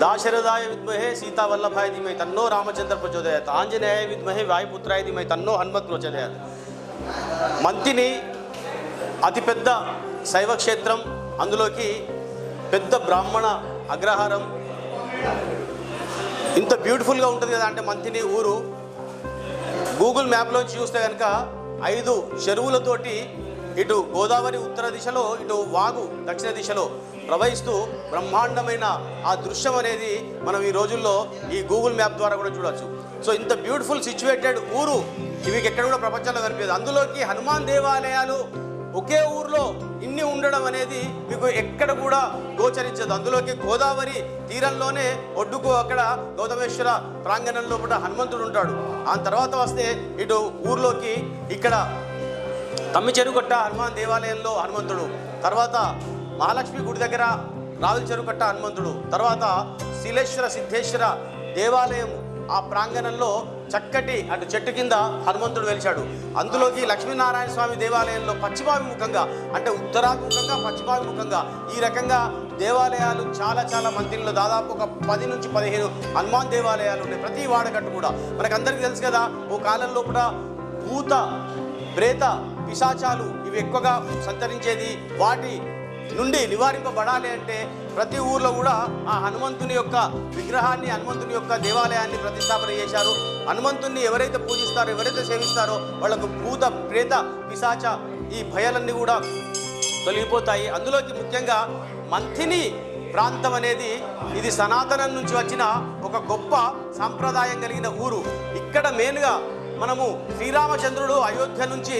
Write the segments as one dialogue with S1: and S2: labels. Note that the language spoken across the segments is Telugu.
S1: దాశరథాయ విద్మహే సీతావల్లభాయ ధీమై తన్నో రామచంద్ర ప్రచోదయాత్. ఆంజనేయ విద్మహే వాయుపుత్రాయ ధీమై తన్నో హనుమత్ ప్రచోదయాత్. మంతిని అతిపెద్ద శైవ క్షేత్రం అందులోకి పెద్ద బ్రాహ్మణ అగ్రహారం. ఇంత బ్యూటిఫుల్గా ఉంటుంది కదా అంటే మంతిని ఊరు. గూగుల్ మ్యాప్లోంచి చూస్తే కనుక ఐదు చెరువులతోటి ఇటు గోదావరి ఉత్తర దిశలో ఇటు వాగు దక్షిణ దిశలో ప్రవహిస్తూ బ్రహ్మాండమైన ఆ దృశ్యం అనేది మనం ఈ రోజుల్లో ఈ గూగుల్ మ్యాప్ ద్వారా కూడా చూడొచ్చు. సో ఇంత బ్యూటిఫుల్ సిచ్యువేటెడ్ ఊరు ఇవి ఎక్కడ కూడా ప్రపంచంలో కనిపించదు. అందులోకి హనుమాన్ దేవాలయాలు ఒకే ఊర్లో ఇన్ని ఉండడం అనేది మీకు ఎక్కడ కూడా గోచరించదు. అందులోకి గోదావరి తీరంలోనే ఒడ్డుకు అక్కడ గౌతమేశ్వర ప్రాంగణంలో కూడా హనుమంతుడు ఉంటాడు. ఆ తర్వాత వస్తే ఇటు ఊర్లోకి ఇక్కడ తమ్మి చెరుగొట్ట హనుమాన్ దేవాలయంలో హనుమంతుడు. తర్వాత మహాలక్ష్మి గుడి దగ్గర రావుల చెరుకట్ట హనుమంతుడు. తర్వాత శిలేశ్వర సిద్ధేశ్వర దేవాలయం ఆ ప్రాంగణంలో చక్కటి అటు చెట్టు కింద హనుమంతుడు వెలిచాడు అందులోకి లక్ష్మీనారాయణ స్వామి దేవాలయంలో పశ్చిమాభిముఖంగా అంటే ఉత్తరాభిముఖంగా పశ్చిమాభిముఖంగా ఈ రకంగా దేవాలయాలు చాలా చాలా మందిరంలో దాదాపు ఒక పది నుంచి పదిహేను హనుమాన్ దేవాలయాలు ఉన్నాయి ప్రతి వాడగట్టు కూడా. మనకందరికీ తెలుసు కదా ఓ కాలంలో కూడా భూత ప్రేత పిశాచాలు ఇవి ఎక్కువగా సంచరించేది వాటి నుండి నివారింపబడాలి అంటే ప్రతి ఊర్లో కూడా ఆ హనుమంతుని యొక్క విగ్రహాన్ని హనుమంతుని యొక్క దేవాలయాన్ని ప్రతిష్టాపన చేశారు. హనుమంతుణ్ణి ఎవరైతే పూజిస్తారో ఎవరైతే సేవిస్తారో వాళ్ళకు భూత ప్రేత పిశాచ ఈ భయాలన్నీ కూడా తొలగిపోతాయి. అందులోకి ముఖ్యంగా మంథిని ప్రాంతం అనేది ఇది సనాతనం నుంచి వచ్చిన ఒక గొప్ప సాంప్రదాయం కలిగిన ఊరు. ఇక్కడ మెయిన్గా మనము శ్రీరామచంద్రుడు అయోధ్య నుంచి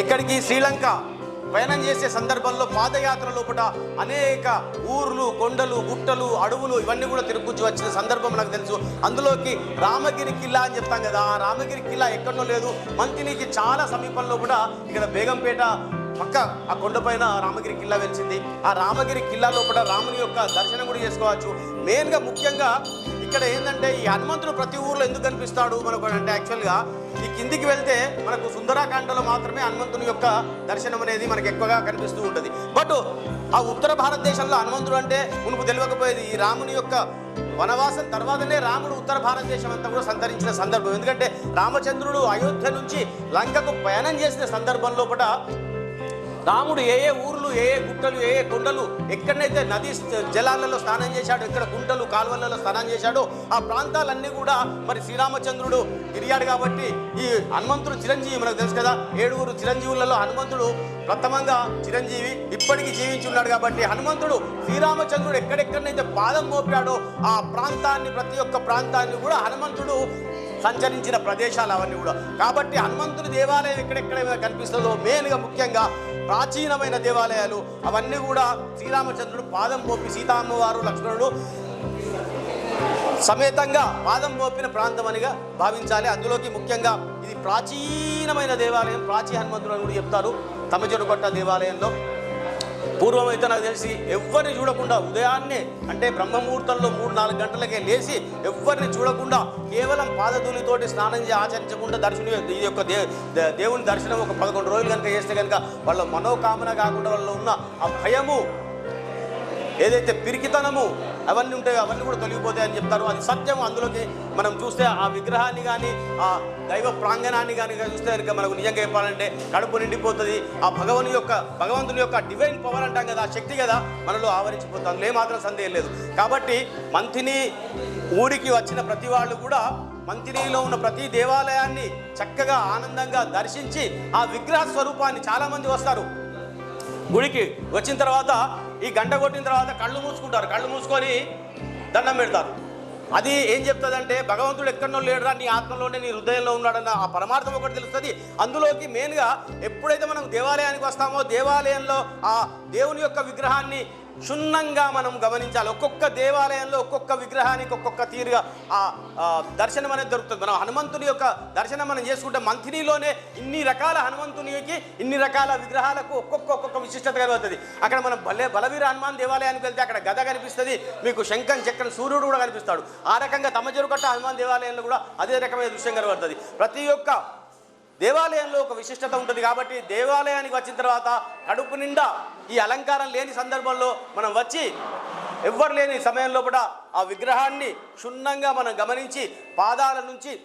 S1: ఎక్కడికి? శ్రీలంక. ప్రయాణం చేసే సందర్భంలో పాదయాత్ర లోపల అనేక ఊర్లు కొండలు గుట్టలు అడవులు ఇవన్నీ కూడా తిరుగుచ్చి వచ్చిన సందర్భం నాకు తెలుసు. అందులోకి రామగిరి కిల్లా అని చెప్తాం కదా ఆ రామగిరి కిల్లా ఎక్కడో లేదు. మంతినికి చాలా సమీపంలో కూడా ఇక్కడ బేగంపేట పక్క ఆ కొండపైన రామగిరి కిల్లా వెలిచింది ఆ రామగిరి కిల్లా లోపల రాముని యొక్క దర్శనం కూడా చేసుకోవచ్చు. మెయిన్గా ముఖ్యంగా ఇక్కడ ఏంటంటే ఈ హనుమంతుడు ప్రతి ఊర్లో ఎందుకు కనిపిస్తాడు మనకు అంటే యాక్చువల్గా ఈ కిందికి వెళ్తే మనకు సుందరాకాండలో మాత్రమే హనుమంతుని యొక్క దర్శనం అనేది మనకు ఎక్కువగా కనిపిస్తూ ఉంటుంది. బట్ ఆ ఉత్తర భారతదేశంలో హనుమంతుడు అంటే మునుపు తెలియకపోయేది ఈ రాముని యొక్క వనవాసం తర్వాతనే రాముడు ఉత్తర భారతదేశం అంతా కూడా సంతరించిన సందర్భం. ఎందుకంటే రామచంద్రుడు అయోధ్య నుంచి లంకకు ప్రయాణం చేసిన సందర్భంలో కూడా రాముడు ఏ ఏ ఊర్లు ఏ ఏ గుట్టలు ఏ ఏ కొండలు ఎక్కడనైతే నదీ జలాలలో స్నానం చేశాడో ఎక్కడ గుంటలు కాలువలలో స్నానం చేశాడో ఆ ప్రాంతాలన్నీ కూడా మరి శ్రీరామచంద్రుడు తిరిగాడు కాబట్టి ఈ హనుమంతుడు చిరంజీవి మనకు తెలుసు కదా. ఏడుగురు చిరంజీవులలో హనుమంతుడు ప్రథమంగా చిరంజీవి ఇప్పటికీ జీవించి ఉన్నాడు కాబట్టి హనుమంతుడు శ్రీరామచంద్రుడు ఎక్కడెక్కడనైతే పాదం మోపాడో ఆ ప్రాంతాన్ని ప్రతి ఒక్క ప్రాంతాన్ని కూడా హనుమంతుడు సంచరించిన ప్రదేశాలు అవన్నీ కూడా. కాబట్టి హనుమంతుని దేవాలయం ఎక్కడెక్కడ కనిపిస్తుందో మెయిన్గా ముఖ్యంగా ప్రాచీనమైన దేవాలయాలు అవన్నీ కూడా శ్రీరామచంద్రుడు పాదం మోపి సీతామ్మవారు లక్ష్మణుడు సమేతంగా పాదం మోపిన ప్రాంతం అనిగా భావించాలి. అందులోకి ముఖ్యంగా ఇది ప్రాచీనమైన దేవాలయం. ప్రాచీ హనుమంతుడు అని కూడా చెప్తారు. తమచెరుకొట్ట దేవాలయంలో పూర్వం అయితే నాకు తెలిసి ఎవరిని చూడకుండా ఉదయాన్నే అంటే బ్రహ్మముహూర్తంలో మూడు నాలుగు గంటలకే లేచి ఎవరిని చూడకుండా కేవలం పాదధూలితోటి స్నానం చేసి ఆచరించకుండా దర్శనం ఈ యొక్క దే దే- దేవుని దర్శనం ఒక పదకొండు రోజులు కనుక చేస్తే కనుక వాళ్ళ మనోకామన కాకుండా వాళ్ళలో ఉన్న ఆ భయము ఏదైతే పిరికితనము అవన్నీ ఉంటాయో అవన్నీ కూడా తొలగిపోతాయి అని చెప్తారు. అది సత్యం అందులోకి మనం చూస్తే ఆ విగ్రహాన్ని కానీ ఆ దైవ ప్రాంగణాన్ని కానీ చూస్తే కనుక మనకు నిజంగా చెప్పాలంటే కడుపు నిండిపోతుంది. ఆ భగవని యొక్క భగవంతుని యొక్క డివైన్ పవర్ అంటాం కదా ఆ శక్తి కదా మనలో ఆవరించిపోతుంది. అందులో ఏమాత్రం సందేహం లేదు. కాబట్టి మంతిని ఊరికి వచ్చిన ప్రతి వాళ్ళు కూడా మంతినిలో ఉన్న ప్రతి దేవాలయాన్ని చక్కగా ఆనందంగా దర్శించి ఆ విగ్రహ స్వరూపాన్ని చాలామంది వస్తారు. గుడికి వచ్చిన తర్వాత ఈ గంట కొట్టిన తర్వాత కళ్ళు మూసుకుంటారు. కళ్ళు మూసుకొని దండం పెడతారు. అది ఏం చెప్తుందంటే భగవంతుడు ఎక్కడనో లేడురా నీ ఆత్మలోనే నీ హృదయంలో ఉన్నాడన్న ఆ పరమార్థం ఒకటి తెలుస్తుంది. అందులోకి మెయిన్గా ఎప్పుడైతే మనం దేవాలయానికి వస్తామో దేవాలయంలో ఆ దేవుని యొక్క విగ్రహాన్ని క్షుణ్ణంగా మనం గమనించాలి. ఒక్కొక్క దేవాలయంలో ఒక్కొక్క విగ్రహానికి ఒక్కొక్క తీరుగా ఆ దర్శనం అనేది దొరుకుతుంది. మనం హనుమంతుని యొక్క దర్శనం మనం చేసుకుంటే మంథినిలోనే ఇన్ని రకాల హనుమంతునికి ఇన్ని రకాల విగ్రహాలకు ఒక్కొక్క ఒక్కొక్క విశిష్టత కలుగుతుంది అక్కడ మనం బలే బలవీర హనుమాన్ దేవాలయానికి వెళ్తే అక్కడ గద కనిపిస్తుంది మీకు శంఖం చక్రం సూర్యుడు కూడా కనిపిస్తాడు. ఆ రకంగా తమజరుకట్ట హనుమాన్ దేవాలయంలో కూడా అదే రకమైన దృశ్యం కనబడుతుంది. ప్రతి ఒక్క దేవాలయంలో ఒక విశిష్టత ఉంటుంది కాబట్టి దేవాలయానికి వచ్చిన తర్వాత కడుపు నిండా ఈ అలంకారం లేని సందర్భంలో మనం వచ్చి ఎవ్వరు లేని సమయంలో కూడా ఆ విగ్రహాన్ని క్షుణ్ణంగా మనం గమనించి పాదాల నుంచి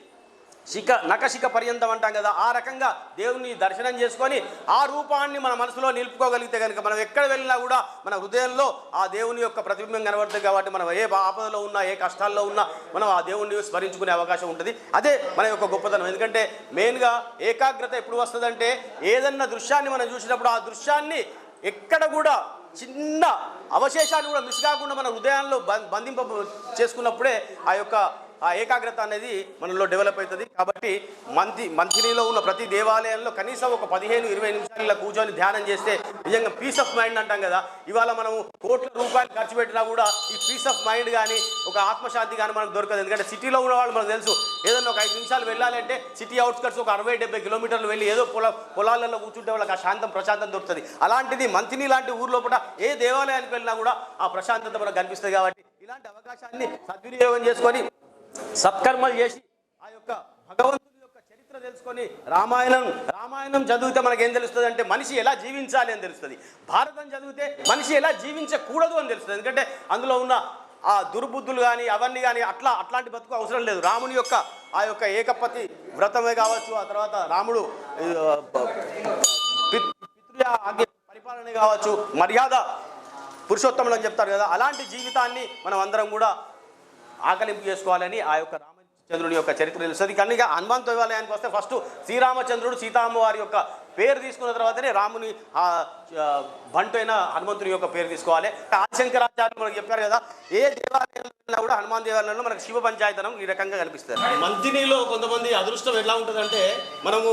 S1: శిఖ నఖశిఖ పర్యంతం అంటాం కదా ఆ రకంగా దేవుని దర్శనం చేసుకొని ఆ రూపాన్ని మన మనసులో నిలుపుకోగలిగితే కనుక మనం ఎక్కడ వెళ్ళినా కూడా మన హృదయంలో ఆ దేవుని యొక్క ప్రతిబింబం కనబడుతుంది కాబట్టి మనం ఏ ఆపదలో ఉన్నా ఏ కష్టాల్లో ఉన్నా మనం ఆ దేవుణ్ణి స్మరించుకునే అవకాశం ఉంటుంది. అదే మన యొక్క గొప్పతనం. ఎందుకంటే మెయిన్గా ఏకాగ్రత ఎప్పుడు వస్తుందంటే ఏదన్నా దృశ్యాన్ని మనం చూసినప్పుడు ఆ దృశ్యాన్ని ఎక్కడ కూడా చిన్న అవశేషాన్ని కూడా మిస్ కాకుండా మన హృదయాల్లో బం- బంధింప చేసుకున్నప్పుడే ఆ యొక్క ఆ ఏకాగ్రత అనేది మనలో డెవలప్ అవుతుంది. కాబట్టి మంది మంత్రిలో ఉన్న ప్రతి దేవాలయంలో కనీసం ఒక పదిహేను ఇరవై నిమిషాలు ఇలా కూర్చొని ధ్యానం చేస్తే నిజంగా పీస్ ఆఫ్ మైండ్ అంటాం కదా. ఇవాళ మనం కోట్ల రూపాయలు ఖర్చు పెట్టినా కూడా ఈ పీస్ ఆఫ్ మైండ్ కానీ ఒక ఆత్మశాంతి కానీ మనకు దొరకదు. ఎందుకంటే సిటీలో ఉన్న వాళ్ళు మనకు తెలుసు. ఏదైనా ఒక ఐదు నిమిషాలు వెళ్ళాలంటే సిటీ అవుట్స్కట్స్ ఒక అరవై డెబ్బై కిలోమీటర్లు వెళ్ళి ఏదో పొల పొలాలలో కూర్చుంటే వాళ్ళకి ఆ శాంతం ప్రశాంతం దొరుకుతుంది. అలాంటిది మంత్రిని లాంటి ఊర్లో కూడా ఏ దేవాలయానికి వెళ్ళినా కూడా ఆ ప్రశాంతత మనకు కనిపిస్తుంది కాబట్టి ఇలాంటి అవకాశాన్ని సద్వినియోగం చేసుకొని సత్కర్మలు చేసి ఆ యొక్క భగవంతుని యొక్క చరిత్ర తెలుసుకొని రామాయణం రామాయణం చదివితే మనకి ఏం తెలుస్తుంది అంటే మనిషి ఎలా జీవించాలి అని తెలుస్తుంది. భారతం చదివితే మనిషి ఎలా జీవించకూడదు అని తెలుస్తుంది. ఎందుకంటే అందులో ఉన్న ఆ దుర్బుద్ధులు కానీ అవన్నీ కానీ అట్లా అట్లాంటి బతుకు అవసరం లేదు. రాముని యొక్క ఆ యొక్క ఏకపతి వ్రతమే కావచ్చు ఆ తర్వాత రాముడు పితృ ఆజ్ఞ పరిపాలన కావచ్చు మర్యాద పురుషోత్తములు అని చెప్తారు కదా. అలాంటి జీవితాన్ని మనం అందరం కూడా ఆకలింపు చేసుకోవాలని ఆ యొక్క రామచంద్రుడి యొక్క చరిత్ర తెలుస్తుంది కానీ ఇక హనుమంత దేవాలయానికి వస్తే ఫస్ట్ శ్రీరామచంద్రుడు సీతామ్మ వారి యొక్క పేరు తీసుకున్న తర్వాతనే రాముని ఆ ఆ, బంటు అయిన హనుమంతుని యొక్క పేరు తీసుకోవాలి. ఆదిశంకరాచార్యులు మనకు చెప్పారు కదా ఏ దేవాలయంలో కూడా హనుమాన్ దేవాలయంలో మనకు శివ పంచాయతనం ఈ రకంగా కనిపిస్తుంది. మంతినిలో కొంతమంది అదృష్టం ఎట్లా ఉంటుందంటే మనము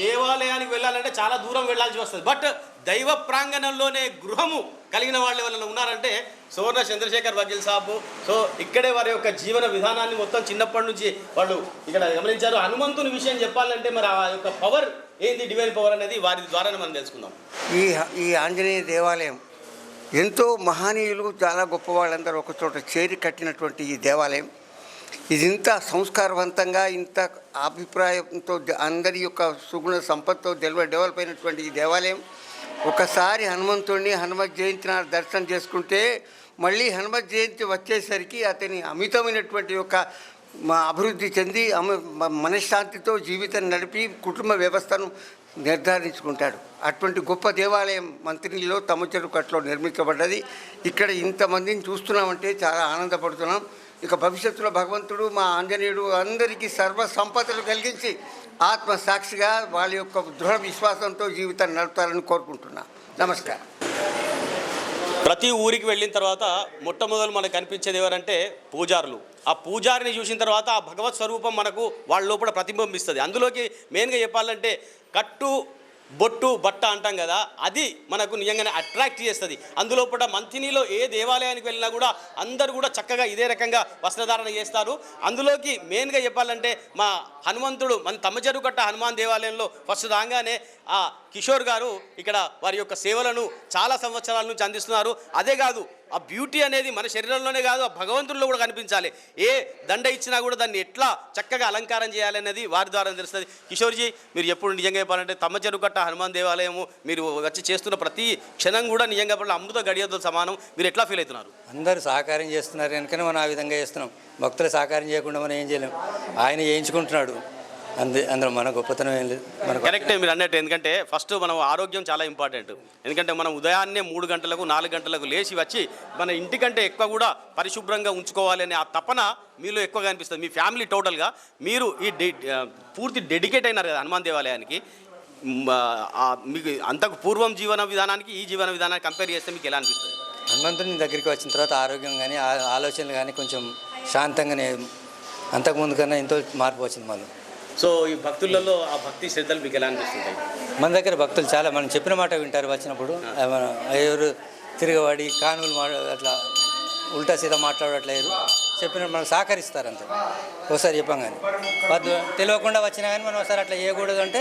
S1: దేవాలయానికి వెళ్ళాలంటే చాలా దూరం వెళ్ళాల్సి వస్తుంది. బట్ దైవ ప్రాంగణంలోనే గృహము కలిగిన వాళ్ళు ఎవరైనా ఉన్నారంటే సువర్ణ చంద్రశేఖర్ వకీల్ సాబు. సో ఇక్కడే వారి యొక్క జీవన విధానాన్ని మొత్తం చిన్నప్పటి నుంచి వాళ్ళు ఇక్కడ గమనించారు. హనుమంతుని విషయం చెప్పాలంటే మరి ఆ యొక్క పవర్ ఏంది డివైన్ పవర్ అనేది వారి ద్వారానే మనం తెలుసుకుందాం.
S2: ఈ ఈ ఆంజనేయ దేవాలయం ఎంతో మహనీయులు చాలా గొప్ప వాళ్ళందరూ ఒక చోట చేరి కట్టినటువంటి ఈ దేవాలయం. ఇది ఇంత సంస్కారవంతంగా ఇంత అభిప్రాయంతో అందరి యొక్క సుగుణ సంపత్తో డెవలప్ డెవలప్ అయినటువంటి ఈ దేవాలయం. ఒకసారి హనుమంతుడిని హనుమత్ జయంతి నాడు దర్శనం చేసుకుంటే మళ్ళీ హనుమత్ జయంతి వచ్చేసరికి అతని అమితమైనటువంటి యొక్క మా అభివృద్ధి చెంది మనశ్శాంతితో జీవితం నడిపి కుటుంబ వ్యవస్థను నిర్ధారించుకుంటాడు. అటువంటి గొప్ప దేవాలయం మంత్రిలో తమచెరుకట్లో నిర్మించబడ్డది. ఇక్కడ ఇంతమందిని చూస్తున్నామంటే చాలా ఆనందపడుతున్నాం. ఇక భవిష్యత్తులో భగవంతుడు మా ఆంజనేయుడు అందరికీ సర్వ సంపదలు కలిగించి ఆత్మ సాక్షిగా వాళ్ళ యొక్క దృఢ విశ్వాసంతో జీవితాన్ని నడుపుతారని కోరుకుంటున్నాను నమస్కారం.
S1: ప్రతి ఊరికి వెళ్ళిన తర్వాత మొట్టమొదలు మనకు కనిపించేది ఎవరంటే పూజారులు. ఆ పూజారిని చూసిన తర్వాత ఆ భగవత్ స్వరూపం మనకు వాళ్ళ లోపల ప్రతిబింబిస్తుంది. అందులోకి మెయిన్గా చెప్పాలంటే కట్టు బొట్టు బట్ట అంటాం కదా అది మనకు నిజంగానే అట్రాక్ట్ చేస్తుంది. అందులో పూట మంతినిలో ఏ దేవాలయానికి వెళ్ళినా కూడా అందరూ కూడా చక్కగా ఇదే రకంగా వస్త్రధారణ చేస్తారు. అందులోకి మెయిన్గా చెప్పాలంటే మా హనుమంతుడు మన తమ్మచెరు కట్ట హనుమాన్ దేవాలయంలో ఫస్ట్ రాగానే ఆ కిషోర్ గారు ఇక్కడ వారి యొక్క సేవలను చాలా సంవత్సరాల నుంచి అందిస్తున్నారు. అదే కాదు ఆ బ్యూటీ అనేది మన శరీరంలోనే కాదు ఆ భగవంతుల్లో కూడా కనిపించాలి. ఏ దండ ఇచ్చినా కూడా దాన్ని ఎట్లా చక్కగా అలంకారం చేయాలనేది వారి ద్వారా తెలుస్తుంది. కిషోర్జీ మీరు ఎప్పుడు నిజంగా చెప్పాలంటే తమ్మ కట్ట హనుమాన్ దేవాలయము మీరు వచ్చి చేస్తున్న ప్రతి క్షణం కూడా నిజంగా చెప్పాలంటే అమృత గడియతో సమానం. మీరు ఎట్లా ఫీల్ అవుతున్నారు?
S3: అందరూ సహకారం చేస్తున్నారు కనుకనే మనం ఆ విధంగా చేస్తున్నాం. భక్తులు సహకారం చేయకుండా మనం ఏం చేయలేం. ఆయన చేయించుకుంటున్నాడు. అందు అందులో మన గొప్పతనం ఏం లేదు. మనకు
S1: కరెక్టే మీరు అన్నట్టు ఎందుకంటే ఫస్ట్ మనం ఆరోగ్యం చాలా ఇంపార్టెంట్. ఎందుకంటే మనం ఉదయాన్నే మూడు గంటలకు నాలుగు గంటలకు లేచి వచ్చి మన ఇంటికంటే ఎక్కువ కూడా పరిశుభ్రంగా ఉంచుకోవాలి అనే ఆ తపన మీలో ఎక్కువగా అనిపిస్తుంది. మీ ఫ్యామిలీ టోటల్గా మీరు ఈ పూర్తి డెడికేట్ అయినారు కదా హనుమాన్ దేవాలయానికి. మీకు అంతకు పూర్వం జీవన విధానానికి ఈ జీవన విధానానికి కంపేర్ చేస్తే మీకు ఎలా అనిపిస్తుంది?
S3: హనుమంతుని దగ్గరికి వచ్చిన తర్వాత ఆరోగ్యం కానీ ఆలోచనలు కానీ కొంచెం శాంతంగానే అంతకుముందు కన్నా ఎంతో మార్పు వచ్చింది మనం
S1: సో ఈ భక్తులలో ఆ భక్తి శ్రద్ధలు మీకు ఎలా అనిపిస్తుంటాయి?
S3: మన దగ్గర భక్తులు చాలా మనం చెప్పిన మాట వింటారు వచ్చినప్పుడు. ఎవరు తిరగబడి కానుకలు మా అట్లా ఉల్టా సీదా మాట్లాడట్లేదు చెప్పిన మనం సహకరిస్తారు అంతే ఒకసారి చెప్పాం కానీ. వాళ్ళు తెలియకుండా వచ్చినా కానీ మనం ఒకసారి అట్లా చేయకూడదు అంటే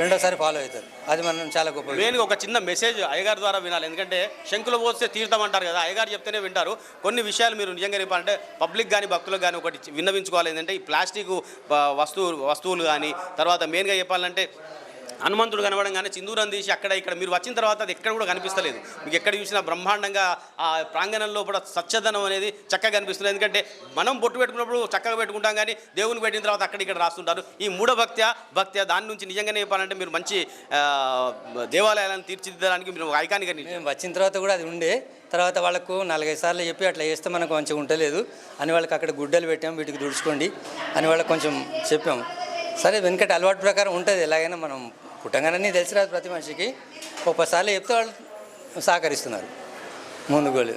S3: రెండోసారి ఫాలో అవుతారు. అది మనం చాలా గొప్ప
S1: మెయిన్గా ఒక చిన్న మెసేజ్ అయ్యగారి ద్వారా వినాలి. ఎందుకంటే శంకులు పోస్తే తీర్థం అంటారు కదా అయ్యగారు చెప్తేనే వింటారు. కొన్ని విషయాలు మీరు నిజంగా చెప్పాలంటే పబ్లిక్ కానీ భక్తులకు కానీ ఒకటి విన్నవించుకోవాలి. ఏంటంటే ఈ ప్లాస్టిక్ వస్తువు వస్తువులు కానీ తర్వాత మెయిన్గా చెప్పాలంటే హనుమంతుడు కనబడంగానే చిందూరం తీసి అక్కడ ఇక్కడ మీరు వచ్చిన తర్వాత అది ఎక్కడ కూడా కనిపిస్తలేదు. మీకు ఎక్కడ చూసినా బ్రహ్మాండంగా ఆ ప్రాంగణంలో కూడా స్వచ్ఛదనం అనేది చక్కగా కనిపిస్తుంది. ఎందుకంటే మనం బొట్టు పెట్టుకున్నప్పుడు చక్కగా పెట్టుకుంటాం కానీ దేవుని పెట్టిన తర్వాత అక్కడ ఇక్కడ రాస్తుంటారు. ఈ మూఢ భక్త్య దాని నుంచి నిజంగానే చెప్పాలంటే మీరు మంచి దేవాలయాలను తీర్చిదిద్దడానికి మీరు ఒక ఐకానిగా
S3: మేము వచ్చిన తర్వాత కూడా అది ఉండే. తర్వాత వాళ్ళకు నాలుగైదు సార్లు చెప్పి అట్లా చేస్తే మనకు మంచిగా ఉండలేదు. అని వాళ్ళకి అక్కడ గుడ్డలు పెట్టాం వీటికి దుడుచుకోండి అని వాళ్ళకి కొంచెం చెప్పాం. సరే వెనకటి అలవాటు ప్రకారం ఉంటుంది. ఎలాగైనా మనం పుట్టంగానే తెలిసి రాదు ప్రతి మనిషికి. ఒక్కసార్లు చెప్తే వాళ్ళు సహకరిస్తున్నారు. ముందుకు వెళ్ళి.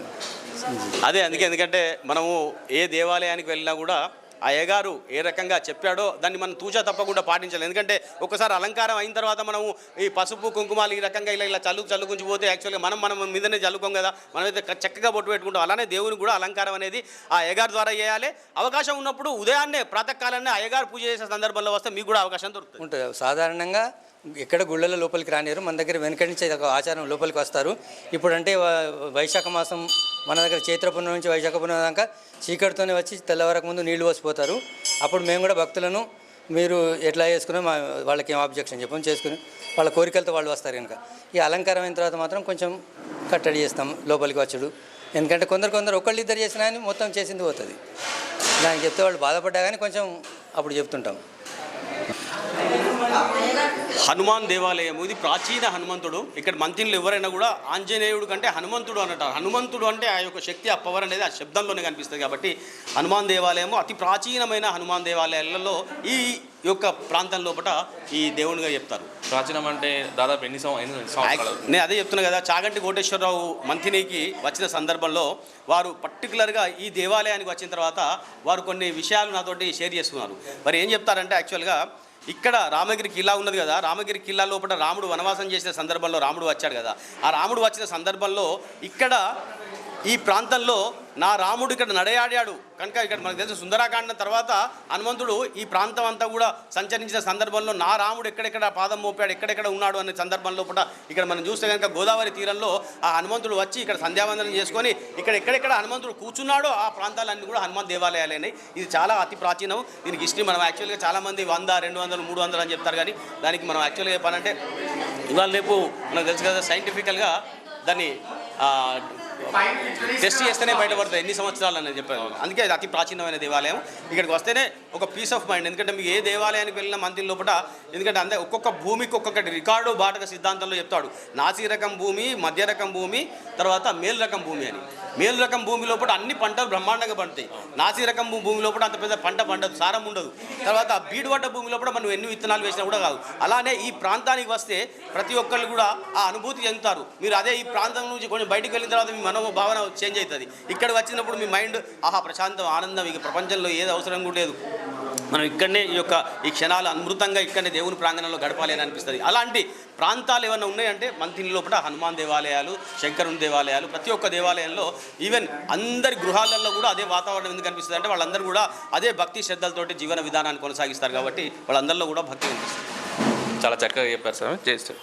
S1: అదే అందుకే ఎందుకంటే మనము ఏ దేవాలయానికి వెళ్ళినా కూడా ఆ అయ్యగారు ఏ రకంగా చెప్పాడో దాన్ని మనం తూచా తప్పకుండా పాటించాలి. ఎందుకంటే ఒకసారి అలంకారం అయిన తర్వాత మనము ఈ పసుపు కుంకుమాలు ఈ రకంగా ఇలా ఇలా చల్లు చల్లుకుంచి పోతే యాక్చువల్గా మనం మనం మీదనే చల్లుకోం కదా. మనమైతే చక్కగా బొట్టు పెట్టుకుంటాం. అలానే దేవునికి కూడా అలంకారం అనేది ఆ అయ్యగారు ద్వారా చేయాలి. అవకాశం ఉన్నప్పుడు ఉదయాన్నే ప్రాతకాలాన్ని అయ్యగారు పూజ చేసే సందర్భంలో వస్తే మీకు కూడా అవకాశం దొరుకుతుంది.
S3: ఉంటుంది. సాధారణంగా ఎక్కడ గుళ్ళల లోపలికి రానియరు. మన దగ్గర వెనక నుంచి ఒక ఆచారం లోపలికి వస్తారు. ఇప్పుడంటే వైశాఖ మాసం మన దగ్గర చైత్ర పుణ్యం నుంచి వైశాఖ పుణ్యం దాకా చీకటితోనే వచ్చి తెల్లవారక ముందు నీళ్ళు పోసిపోతారు. అప్పుడు మేము కూడా భక్తులను మీరు ఎట్లా చేసుకున్నా మా వాళ్ళకి ఏం ఆబ్జెక్షన్ చెప్పని చేసుకుని వాళ్ళ కోరికలతో వాళ్ళు వస్తారు కనుక. ఈ అలంకారం అయిన తర్వాత మాత్రం కొంచెం కట్టడి చేస్తాం లోపలికి వచ్చుడు. ఎందుకంటే కొందరు కొందరు ఒకళ్ళు ఇద్దరు చేసినా కానీ మొత్తం చేసింది పోతుంది. దానికి చెప్తే వాళ్ళు బాధపడ్డా కానీ కొంచెం అప్పుడు చెప్తుంటాం.
S1: హనుమాన్ దేవాలయం ఇది ప్రాచీన హనుమంతుడు. ఇక్కడ మంత్రులు ఎవరైనా కూడా ఆంజనేయుడు కంటే హనుమంతుడు అంటారు హనుమంతుడు అంటే ఆ యొక్క శక్తి ఆ పవర్ అనేది ఆ శబ్దంలోనే కనిపిస్తుంది కాబట్టి హనుమాన్ దేవాలయము అతి ప్రాచీనమైన హనుమాన్ దేవాలయాలలో ఈ యొక్క ప్రాంతం లోపల ఈ దేవునిగా చెప్తారు.
S4: ప్రాచీనం అంటే దాదాపు ఎన్ని
S1: నేను అదే చెప్తున్నా కదా చాగంటి కోటేశ్వరరావు మంథినికి వచ్చిన సందర్భంలో వారు పర్టికులర్గా ఈ దేవాలయానికి వచ్చిన తర్వాత వారు కొన్ని విషయాలు నాతోటి షేర్ చేసుకున్నారు. మరి ఏం చెప్తారంటే యాక్చువల్గా ఇక్కడ రామగిరి కిల్లా ఉన్నది కదా రామగిరి కిల్లా లోపల రాముడు వనవాసం చేసిన సందర్భంలో రాముడు వచ్చాడు కదా. ఆ రాముడు వచ్చిన సందర్భంలో ఇక్కడ ఈ ప్రాంతంలో నా రాముడు ఇక్కడ నడయాడాడు. కనుక ఇక్కడ మనకు తెలిసిన సుందరాకాండ తర్వాత హనుమంతుడు ఈ ప్రాంతం అంతా కూడా సంచరించిన సందర్భంలో నా రాముడు ఎక్కడెక్కడ పాదం మోపాడు ఎక్కడెక్కడ ఉన్నాడు అనే సందర్భంలో కూడా ఇక్కడ మనం చూస్తే కనుక గోదావరి తీరంలో ఆ హనుమంతుడు వచ్చి ఇక్కడ సంధ్యావందనం చేసుకొని ఇక్కడ ఎక్కడెక్కడ హనుమంతుడు కూర్చున్నాడో ఆ ప్రాంతాలన్నీ కూడా హనుమాన్ దేవాలయాలైనాయి ఇది చాలా అతి ప్రాచీనం. దీనికి హిస్టరీ మనం యాక్చువల్గా చాలామంది వంద రెండు వందలు మూడు వందలు అని చెప్తారు కానీ దానికి మనం యాక్చువల్గా చెప్పాలంటే ఇవాళ రేపు మనకు తెలుసు కదా సైంటిఫికల్గా దాన్ని టెస్ట్ చేస్తేనే బయటపడతాయి. ఎన్ని సంవత్సరాలు అనేది చెప్పారు అందుకే అది అతి ప్రాచీనమైన దేవాలయం. ఇక్కడికి వస్తేనే ఒక పీస్ ఆఫ్ మైండ్ ఎందుకంటే మీకు ఏ దేవాలయానికి వెళ్ళిన మందిర్ లోపల ఎందుకంటే అందరూ ఒక్కొక్క భూమికి ఒక్కొక్కటి. రికార్డు బాటక సిద్ధాంతంలో చెప్తాడు. నాసి రకం భూమి మధ్య రకం భూమి తర్వాత మేలు రకం భూమి అని. మేలు రకం భూమి లోపల అన్ని పంటలు బ్రహ్మాండంగా పండుతాయి. నాసి రకం భూ- భూమి లోపల అంత పెద్ద పంట పండదు సారం ఉండదు. తర్వాత బీడు భూమి లోపల మనం ఎన్ని విత్తనాలు వేసినా కూడా కాదు. అలానే ఈ ప్రాంతానికి వస్తే ప్రతి ఒక్కళ్ళు కూడా ఆ అనుభూతి చెందుతారు. మీరు అదే ఈ ప్రాంతం నుంచి కొంచెం బయటికి వెళ్ళిన తర్వాత మీ మనోభావన చేంజ్ అవుతుంది. ఇక్కడ వచ్చినప్పుడు మీ మైండ్ ఆహా ప్రశాంతం ఆనందం ఇక ప్రపంచంలో ఏది అవసరం కూడా లేదు. మనం ఇక్కడనే ఈ యొక్క ఈ క్షణాలు అమృతంగా ఇక్కడనే దేవుని ప్రాంగణంలో గడపాలి అని అనిపిస్తుంది అలాంటి ప్రాంతాలు ఏమైనా ఉన్నాయంటే మంతిని లోపల హనుమాన్ దేవాలయాలు శంకరుని దేవాలయాలు ప్రతి ఒక్క దేవాలయంలో ఈవెన్ అందరి గృహాలలో కూడా అదే వాతావరణం ఎందుకు కనిపిస్తుంది అంటే వాళ్ళందరూ కూడా అదే భక్తి శ్రద్ధలతోటి జీవన విధానాన్ని కొనసాగిస్తారు కాబట్టి వాళ్ళందరిలో కూడా భక్తి కనిపిస్తుంది.
S4: చాలా చక్కగా చెప్పారు సార్. చేస్తారు